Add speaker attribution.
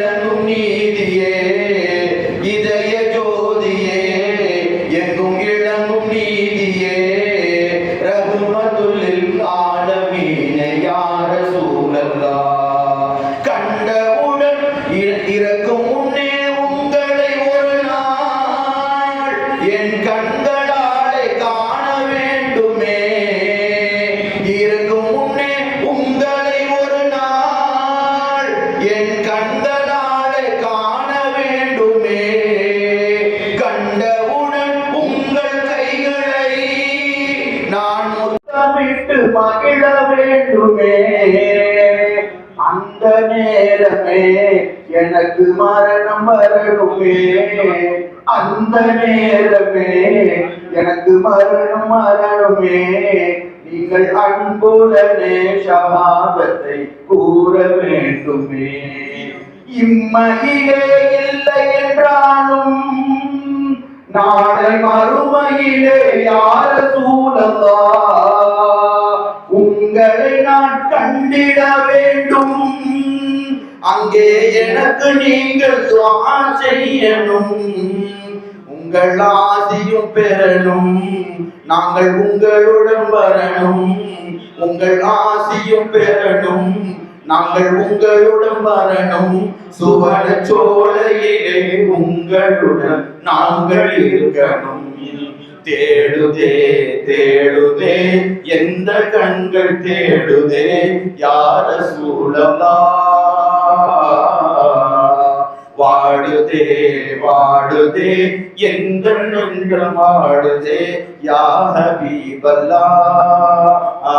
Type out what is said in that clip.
Speaker 1: விளங்கும் நீதியே இதய ஜோதியே எங்கும் இளங்கும் நீதியே. ரகுமதுல்லில் ஆலமீனே யார சூழல்லா? கண்டவுடன் இறக்கும் முன்னே உங்களை ஒரு நாள் என் கண்களாலே காண வேண்டுமே. இருக்கும் முன்னே உங்களை ஒரு நாள் என் கேட்டு மகிழ வேண்டுமே. அந்த நேரமே எனக்கு மரணம் வரணுமே அந்த நேரமே எனக்கு மரணம் மரணமே. நீங்கள் அன்புடனே சபாதத்தை கூற வேண்டுமே. இம்மையிலே இல்லை என்றாலும் நாளை மறுமையிலே யார சூழலா? நான் கண்டிட வேண்டும். அங்கே எனக்கு நீங்கள் துவா செய்யணும். உங்கள் ஆசியும் பெறணும். நாங்கள் உங்களுடன் வரணும். உங்கள் ஆசியும் பெறணும். நாங்கள் உங்களுடன் வரணும். சுவன சோலையிலே உங்களுடன் நாங்கள் இருக்கணும். தேடுதே தேடுதே எந்த கண்கள் தேடுதே யார சூழலா? வாடுதே வாடுதே எந்த நெஞ்சம் வாடுதே யாக பீபல்லா? ஆ